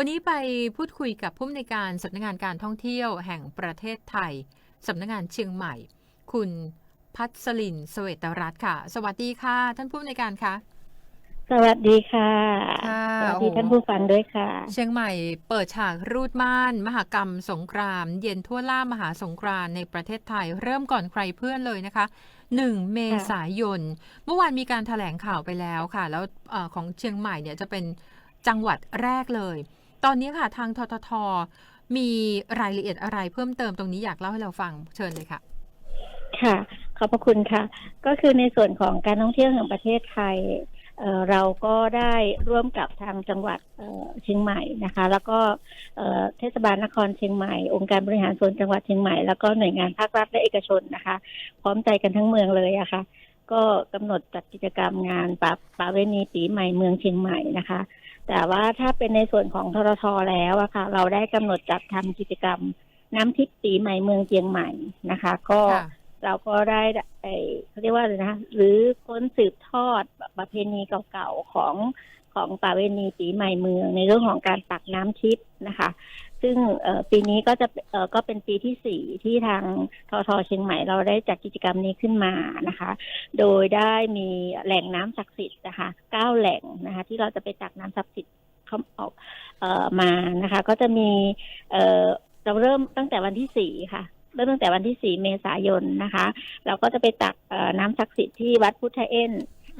วันนี้ไปพูดคุยกับผู้อำนวยการสำนักงานการท่องเที่ยวแห่งประเทศไทยสำนักงานเชียงใหม่ คุณพัสลินสเวตรัตน์ค่ะ สวัสดีค่ะ ท่านผู้อำนวยการคะสวัสดีค่ะค่ะสวัสดีโอ้ท่านผู้ฟังด้วยค่ะ เชียงใหม่เปิดฉากรูดม่าน มหกรรม สงกรานต์เย็นทั่วล่ามหาสงกรานต์ในประเทศไทย เริ่มก่อนใครเพื่อนเลยนะคะ 1 เมษายน เมื่อวานมีการถแถลงข่าวไปแล้วค่ะ แล้วเออของเชียงใหม่เนี่ยจะเป็นจังหวัดแรกเลย ตอนนี้ค่ะทางททท มีรายละเอียดอะไรเพิ่มเติมตรงนี้อยากเล่าให้เราฟังเชิญเลยค่ะ ค่ะ ขอบพระคุณค่ะ ก็คือในส่วนของการท่องเที่ยวแห่งประเทศไทยเราก็ได้ร่วมกับทางจังหวัดเชียงใหม่นะคะ แล้วก็เทศบาลนครเชียงใหม่ องค์การบริหารส่วนจังหวัดเชียงใหม่ แล้วก็หน่วยงานภาครัฐและเอกชนนะคะ พร้อมใจกันทั้งเมืองเลยอะค่ะ ก็กำหนดจัดกิจกรรมงานปราบปราเวณีปีใหม่เมืองเชียงใหม่นะคะ แต่ว่าถ้าเป็นในส่วนของทรทแล้วอะค่ะ เราได้กำหนดจัดทำกิจกรรม น้ำทิพย์ปีใหม่เมืองเชียงใหม่นะคะ ก็ค่ะเราก็ได้ไอเขาเรียกว่าอะไรนะหรือค้นสืบทอดประเพณีเก่าๆของของป่าเวณีปีใหม่เมือง ในเรื่องของการตักน้ำทิพย์นะคะ ซึ่งเอ่อปีนี้ก็จะเอ่อก็เป็นปีที่สี่ที่ทางททเชียงใหม่เราได้จัดกิจกรรมนี้ขึ้นมานะคะ โดยได้มีแหล่งน้ำศักดิ์สิทธิ์นะคะเก้าแหล่งนะคะ ที่เราจะไปตักน้ำศักดิ์สิทธิ์เข้าออกเอ่อมานะคะ ก็จะมีเอ่อเราเริ่มตั้งแต่วันที่สี่ค่ะเริ่มตั้งแต่วันที่ 4 เมษายนนะคะ เราก็จะไปตักเอ่อน้ำศักดิ์สิทธิ์ที่วัดพุทธเอ็น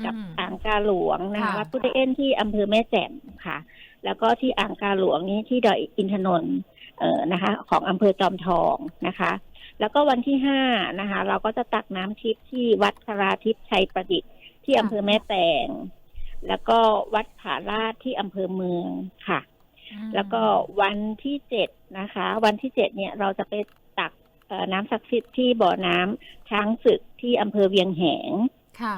กับอืมอ่างกาหลวงนะคะค่ะวัดพุทธเอ็นที่อำเภอแม่แจ่มค่ะ แล้วก็ที่อ่างกาหลวงนี้ที่ดอยอินทนนท์เอ่อนะคะ ของอำเภอจอมทองนะคะ แล้วก็วันที่ห้านะคะ เราก็จะตักน้ำทิพย์ที่วัดพราทิพย์ชัยประดิษฐ์ที่อำเภอแม่แตงแล้วก็วัดผาลาดที่อำเภอเมืองค่ะ แล้วก็วันที่เจ็ดนะคะ วันที่เจ็ดเนี่ยเราจะไปตักเอ่อน้ำศักดิ์สิทธิ์ที่บ่อน้ำช้างศึกที่อำเภอเวียงแหงค่ะ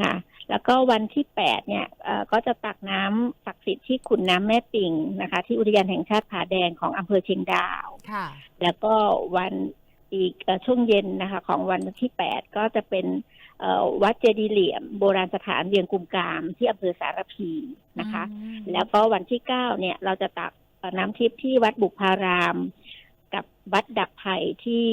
ค่ะ แล้วก็วันที่แปดเนี่ยเอ่อก็จะตักน้ำศักดิ์สิทธิ์ที่ขุนน้ำแม่ปิงนะคะ ที่อุทยานแห่งชาติผาแดงของอำเภอเชียงดาวค่ะแล้วก็วันอีกเอ่อช่วงเย็นนะคะ ของวันที่แปดก็จะเป็นเอ่อวัดเจดีย์เหลี่ยม โบราณสถานเวียงกุมกาม ที่อำเภอสารพีนะคะอืมแล้วก็วันที่เก้าเนี่ยเราจะตักเอ่อน้ำทิพย์ที่วัดบุพาราม กับวัดดับไผ่ที่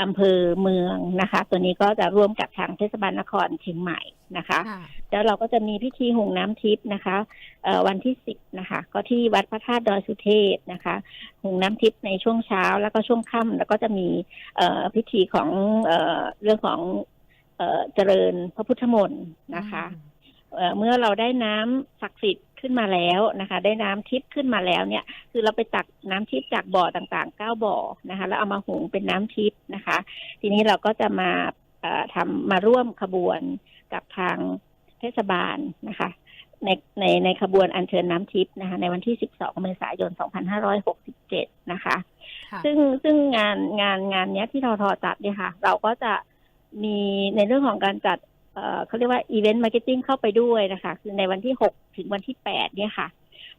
อำเภอเมืองนะคะ ตัวนี้ก็จะร่วมกับทางเทศบาลนครเชียงใหม่นะคะค่ะแล้วเราก็จะมีพิธีหุงน้ำทิพย์นะคะเอ่อวันที่สิบนะคะ ก็ที่วัดพระธาตุดอยสุเทพนะคะ หุงน้ำทิพย์ในช่วงเช้าแล้วก็ช่วงค่ำแล้วก็จะมีเอ่อพิธีของเอ่อเรื่องของเอ่อเจริญพระพุทธมนต์นะคะ เอ่อเมื่อเราได้น้ำศักดิ์สิทธิ์ขึ้นมาแล้วนะคะ ได้น้ำทิพย์ขึ้นมาแล้วเนี่ย คือเราไปตักน้ำทิพย์จากบ่อต่างๆเก้าบ่อนะคะ แล้วเอามาหุงเป็นน้ำทิพย์นะคะ ทีนี้เราก็จะมาเอ่อทำมาร่วมขบวนกับทางเทศบาลนะคะ ในในในขบวนอัญเชิญน้ำทิพย์นะคะ ในวันที่ 12 เมษายน 2567 นะคะค่ะซึ่งซึ่งงานงานงานเนี้ยที่ททจัดเนี่ยค่ะ เราก็จะมีในเรื่องของการจัด เอ่อเขาเรียกว่าอีเวนต์มาร์เก็ตติ้งเข้าไปด้วยนะคะคือในวันที่6ถึงวันที่8เนี่ยค่ะ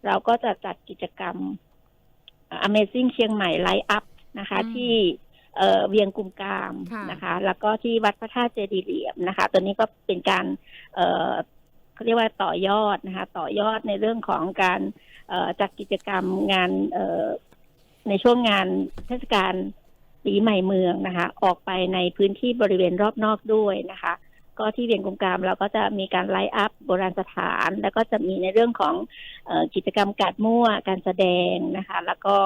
เราก็จะจัดกิจกรรมเอ่อ Amazing เชียงใหม่ไลฟ์อัพนะคะอืมที่เอ่อเวียงกุมกามค่ะนะคะ แล้วก็ที่วัดพระธาตุเจดีย์เหลี่ยมนะคะ ตัวนี้ก็เป็นการเอ่อเขาเรียกว่าต่อยอดนะคะ ต่อยอดในเรื่องของการเอ่อจัดกิจกรรมงานเอ่อในช่วงงานเทศกาลปีใหม่เมืองนะคะ ออกไปในพื้นที่บริเวณรอบนอกด้วยนะคะ ก็ที่เวียงกุมกามเราก็จะมีการไลฟ์อัพโบราณสถาน แล้วก็จะมีในเรื่องของกิจกรรมการมั่วการแสดงนะคะ แล้วก็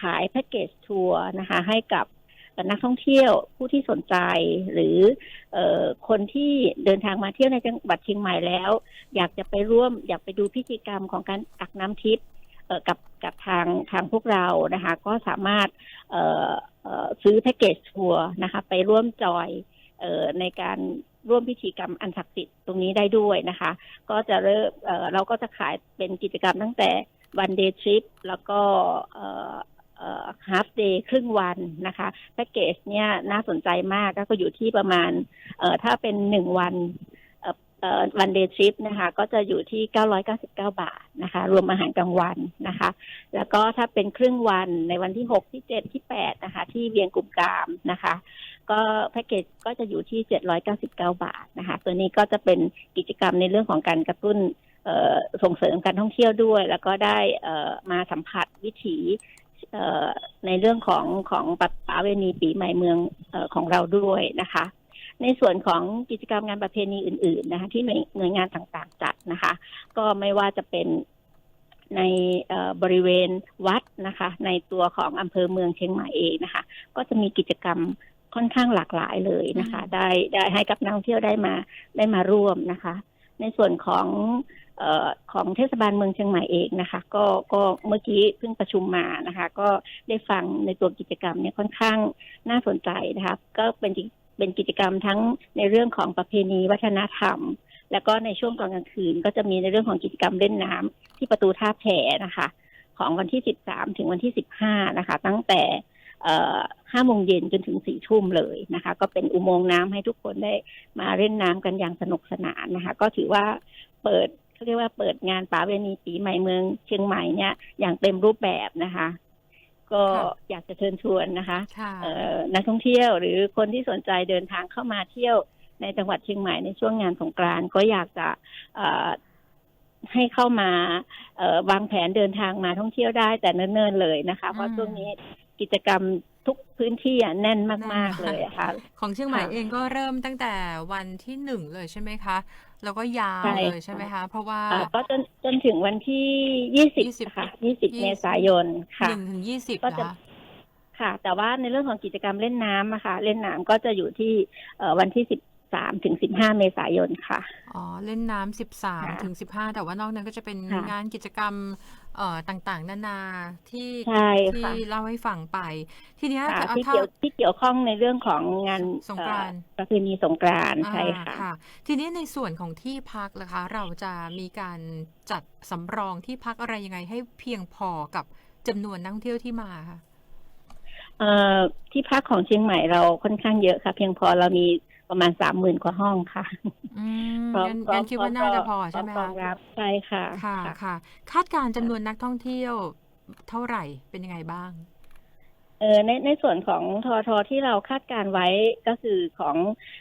ขายแพ็กเกจทัวร์นะคะ ให้กับนักท่องเที่ยวผู้ที่สนใจหรือออคนที่เดินทางมาเที่ยวในจังหวัดเชียงใหม่แล้ว อยากจะไปร่วม อยากไปดูพิธีกรรมของการตักน้ำทิพย์กับกับทางทางพวกเรานะคะ ก็สามารถซื้อแพ็กเกจทัวร์นะคะ ไปร่วมจอย ในการร่วมพิธีกรรมอันศักดิ์สิทธิ์ตรงนี้ได้ด้วยนะคะ ก็จะเริ่มเเราก็จะขายเป็นกิจกรรมตั้งแต่วันเดย์ทริปแล้วก็เอ่อเอ่อ half day ครึ่งวันนะคะแพ็กเกจเนี่ยน่าสนใจมากก็อยู่ที่ประมาณถ้าเป็นหนึ่งวันวันเดย์ทริปนะคะก็จะอยู่ที่ 999 บาทนะคะ รวมอาหารกลางวันนะคะ แล้วก็ถ้าเป็นครึ่งวันในวันที่ 6 ที่ 7 ที่ 8 นะคะ ที่เวียงกุมกามนะคะ ก็แพ็กเกจก็จะอยู่ที่ 799 บาทนะคะ ตัวนี้ก็จะเป็นกิจกรรมในเรื่องของการกระตุ้นส่งเสริมการท่องเที่ยวด้วย แล้วก็ได้มาสัมผัสวิถีในเรื่องของของปัดป่าเวณีปีใหม่เมืองอของเราด้วยนะคะ ในส่วนของกิจกรรมงานประเพณีอื่น ๆ นะคะ ที่หน่วยงานต่างๆ จัดนะคะ ก็ไม่ว่าจะเป็นในบริเวณวัดนะคะ ในตัวของอำเภอเมืองเชียงใหม่เองนะคะ ก็จะมีกิจกรรม ค่อนข้างหลากหลายเลยนะคะ ได้ได้ให้กับนักท่องเที่ยวได้มาได้มาร่วมนะคะ ในส่วนของเอ่อของเทศบาลเมืองเชียงใหม่เองนะคะ ก็ก็เมื่อกี้เพิ่งประชุมมานะคะ ก็ได้ฟังในตัวกิจกรรมเนี่ยค่อนข้างน่าสนใจนะคะก็เป็นกิเป็นกิจกรรมทั้งในเรื่องของประเพณีวัฒนธรรม แล้วก็ในช่วงตอนกลางคืน ก็จะมีในเรื่องของกิจกรรมเล่นน้ำที่ประตูท่าแพนะคะ ของวันที่ 13 ถึงวันที่ 15 นะคะ ตั้งแต่ ห้าโมงเย็นจนถึงสี่ทุ่มเลยนะคะ ก็เป็นอุโมงค์น้ำให้ทุกคนได้มาเล่นน้ำกันอย่างสนุกสนานนะคะ ก็ถือว่าเปิดเขาเรียกว่าเปิดงานป่าเวณีปีใหม่เมืองเชียงใหม่เนี่ยอย่างเต็มรูปแบบนะคะ ก็ค่ะอยากจะเชิญชวนนะคะค่ะเอ่อนักท่องเที่ยวหรือคนที่สนใจเดินทางเข้ามาเที่ยวในจังหวัดเชียงใหม่ในช่วงงานสงกรานต์ก็อยากจะเอ่อให้เข้ามาเอ่อวางแผนเดินทางมาท่องเที่ยวได้แต่เนิ่นๆเลยนะคะ เพราะช่วงนี้ กิจกรรมทุกพื้นที่อะแน่นมาก ๆ เลยอะค่ะ ของเชียงใหม่ค่ะเองก็เริ่มตั้งแต่วันที่หนึ่งเลยใช่ไหมคะ แล้วก็ยาวใช่เลยค่ะใช่ไหมคะ เพราะว่าเอ่อก็จนจนถึงวันที่ยี่สิบ20ค่ะยี่สิบ20เมษายนค่ะหนึ่งถึงยี่สิบก็เหรอจะคะค่ะ แต่ว่าในเรื่องของกิจกรรมเล่นน้ำอะค่ะ เล่นน้ำก็จะอยู่ที่เอ่อวันที่สิบ สามถึงสิบห้าเมษายนค่ะ อ๋อ เล่นน้ำสิบสามค่ะถึงสิบห้าแต่ว่านอกนั้นก็จะเป็นค่ะงานกิจกรรมเอ่อต่างๆ นานาที่ใช่ค่ะที่เล่าให้ฟังไป ทีเนี้ยค่ะถ้าที่ถ้า เกี่ยวที่เกี่ยวข้องในเรื่องของงานสงกรานต์ เอ่อประเพณีสงกรานต์ใช่อ่าค่ะ ค่ะ ทีนี้ในส่วนของที่พักล่ะคะ เราจะมีการจัดสำรองที่พักอะไรยังไงให้เพียงพอกับจำนวนนักท่องเที่ยวที่มาค่ะ เอ่อที่พักของเชียงใหม่เราค่อนข้างเยอะค่ะ เพียงพอเรามี ประมาณสามหมื่นกว่าห้องค่ะอืมพร้อมงั้นพร้องั้มนคิดว่าน่าจะพอใช่ไหมพร้อคะรองรับใช่ค่ะ ค่ะค่ะค่ะคาดการณ์จำนวนนักท่องเที่ยวเท่าไหร่เป็นยังไงบ้างเออในในส่วนของทอทอที่เราคาดการไว้ก็คือของ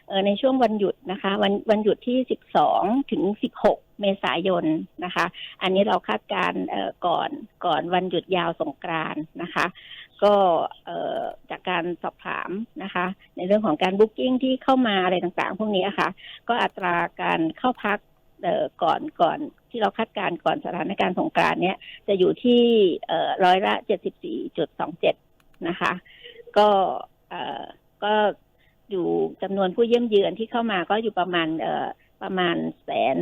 เออในช่วงวันหยุดนะคะ วันวันหยุดที่12ถึง16 เมษายนนะคะ อันนี้เราคาดการก่อนก่อนวันหยุดยาวสงกรานนะคะ ก็จากการสอบถามนะคะ ในเรื่องของการบุ๊กิ้งที่เข้ามาอะไรต่างๆ พวกนี้ค่ะ ก็อัตราการเข้าพักก่อนก่อนที่เราคาดการณ์ก่อนสถานการณ์สงกรานเนี้ยจะอยู่ที่ร้อยละ74.27นะคะ ก็ก็อยู่จำนวนผู้เยี่ยมเยือนที่เข้ามาก็อยู่ประมาณประมาณแสน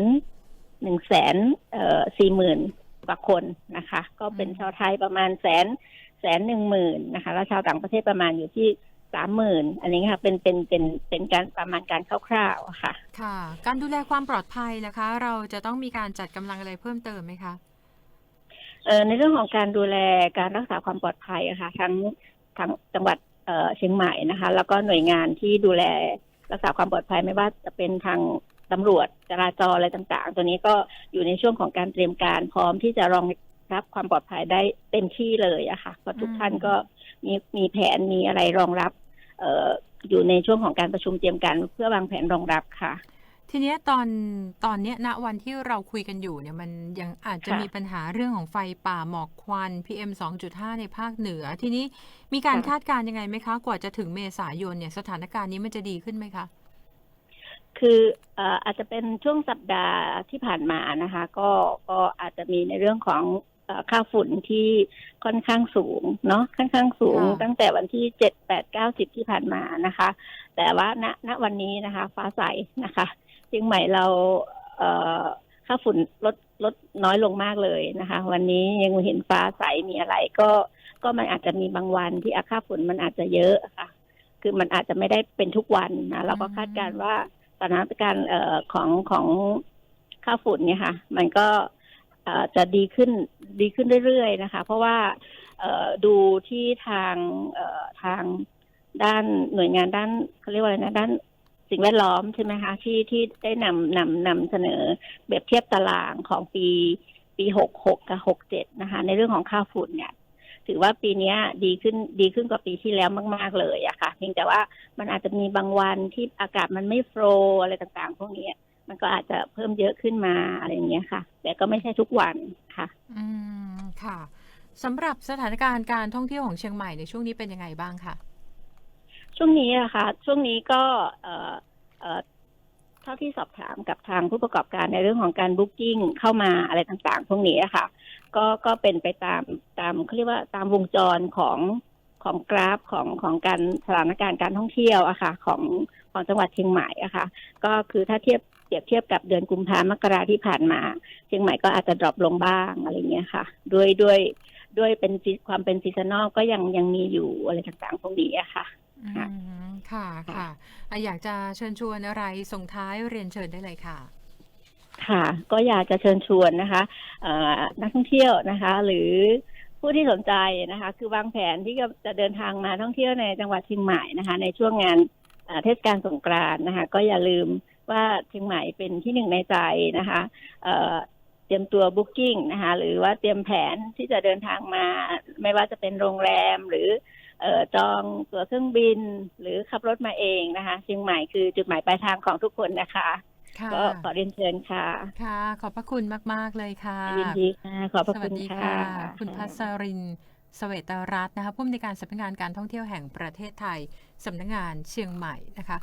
หนึ่งแสนเอ่อสี่หมื่นกว่าคนนะคะ ก็เป็นอืมชาวไทยประมาณแสนแสนหนึ่งหมื่นนะคะแล้วชาวต่างประเทศประมาณอยู่ที่สามหมื่นอันนี้ค่ะเป็นเป็นเป็นเป็นการประมาณการคร่าวๆอะค่ะ ค่ะ การดูแลความปลอดภัยนะคะ เราจะต้องมีการจัดกำลังอะไรเพิ่มเติมไหมคะเอ่อในเรื่องของการดูแลการรักษาความปลอดภัยอะค่ะทั้งทั้งจังหวัดเอ่อเชียงใหม่นะคะ แล้วก็หน่วยงานที่ดูแลรักษาความปลอดภัยไม่ว่าจะเป็นทาง ตำรวจจราจรอะไรต่างๆ ตัวนี้ก็อยู่ในช่วงของการเตรียมการพร้อมที่จะรองรับความปลอดภัยได้เต็มที่เลยอะค่ะเพราะทุกอืมท่านก็มีมีแผนมีอะไรรองรับเอ่ออยู่ในช่วงของการประชุมเตรียมการเพื่อวางแผนรองรับค่ะ ทีเนี้ยตอนตอนเนี้ยณวันที่เราคุยกันอยู่เนี่ยมันยังอาจจะค่ะมีปัญหาเรื่องของไฟป่าหมอกควัน PM 2.5 ในภาคเหนือ ทีนี้มีการค่ะคาดการณ์ยังไงไหมคะ กว่าจะถึงเมษายนเนี่ยสถานการณ์นี้มันจะดีขึ้นไหมคะ คือเอ่ออาจจะเป็นช่วงสัปดาห์ที่ผ่านมานะคะ ก็ก็อาจจะมีในเรื่องของเอ่อค่าฝุ่นที่ค่อนข้างสูงเนาะค่อนข้างสูงค่ะตั้งแต่วันที่เจ็ดแปดเก้าสิบที่ผ่านมานะคะ แต่ว่าณณวันนี้นะคะ ฟ้าใสนะคะเชียงใหม่เราเอ่อค่าฝุ่นลดลดน้อยลงมากเลยนะคะ วันนี้ยังเห็นฟ้าใสมีอะไร ก็ก็มันอาจจะมีบางวันที่อาค่าฝุ่นมันอาจจะเยอะค่ะ คือมันอาจจะไม่ได้เป็นทุกวันนะเราก็อืมคาดการณ์ว่า สถานการณ์ของของค่าฝุ่นเนี่ยค่ะ มันก็จะดีขึ้นดีขึ้นเรื่อยๆนะคะ เพราะว่าดูที่ทางทางด้านหน่วยงานด้านเขาเรียกว่าอะไรนะด้านสิ่งแวดล้อมใช่ไหมคะที่ที่ได้นำนำนำเสนอแบบเทียบตารางของปีปีหกหกกับหกเจ็ดนะคะ ในเรื่องของค่าฝุ่นเนี่ย ถือว่าปีเนี้ยดีขึ้นดีขึ้นกว่าปีที่แล้วมาก ๆ เลยอะค่ะ เพียงแต่ว่ามันอาจจะมีบางวันที่อากาศมันไม่โฟลว์อะไรต่างๆ พวกนี้มันก็อาจจะเพิ่มเยอะขึ้นมาอะไรอย่างเงี้ยค่ะ แต่ก็ไม่ใช่ทุกวันค่ะ อืมค่ะสำหรับสถานการณ์การท่องเที่ยวของเชียงใหม่ในช่วงนี้เป็นยังไงบ้างคะช่วงนี้อะค่ะ ช่วงนี้ก็เอ่อเอ่อเท่าที่สอบถามกับทางผู้ประกอบการในเรื่องของการบุ๊กิ้งเข้ามาอะไรต่างๆ พวกนี้อะค่ะ ก็ก็เป็นไปตามตามเขาเรียกว่าตามวงจรของของกราฟของของการสถานการณ์การท่องเที่ยวอะค่ะของของจังหวัดเชียงใหม่อะค่ะ ก็คือถ้าเทียบเปรียบเทียบกับเดือนกุมภามกราที่ผ่านมา เชียงใหม่ก็อาจจะดรอปลงบ้างอะไรเงี้ยค่ะ ด้วยด้วยด้วยเป็นความเป็นซีซันอลก็ยังยังมีอยู่อะไรต่างๆพวกนี้อะค่ะ ค่ะมค่ะค่ะอะอยากจะเชิญชวนอะไรส่งท้ายเรียนเชิญได้เลยค่ะ ค่ะ ก็อยากจะเชิญชวนนะคะเอ่อนักท่องเที่ยวนะคะ หรือผู้ที่สนใจนะคะ คือวางแผนที่จะเดินทางมาท่องเที่ยวในจังหวัดเชียงใหม่นะคะ ในช่วงงานเอ่อเทศกาลสงกรานต์นะคะ ก็อย่าลืมว่าเชียงใหม่เป็นที่หนึ่งในใจนะคะเอ่อเตรียมตัวบุ๊กิ้งนะคะ หรือว่าเตรียมแผนที่จะเดินทางมา ไม่ว่าจะเป็นโรงแรมหรือ เอ่อจองตั๋วเครื่องบินหรือขับรถมาเองนะคะเชียงใหม่คือจุดหมายปลายทางของทุกคนนะคะค่ะก็ขอเรียนเชิญค่ะ ค่ะ ขอบพระคุณมาก ๆ เลยค่ะยินดีค่ะ ขอบพระสคุวัสณดีค่ะค่ะ คุณพัสรินเสเวตรัตน์นะคะผู้อำนวยการสำนักงานการท่องเที่ยวแห่งประเทศไทยสำนักงานเชียงใหม่นะคะ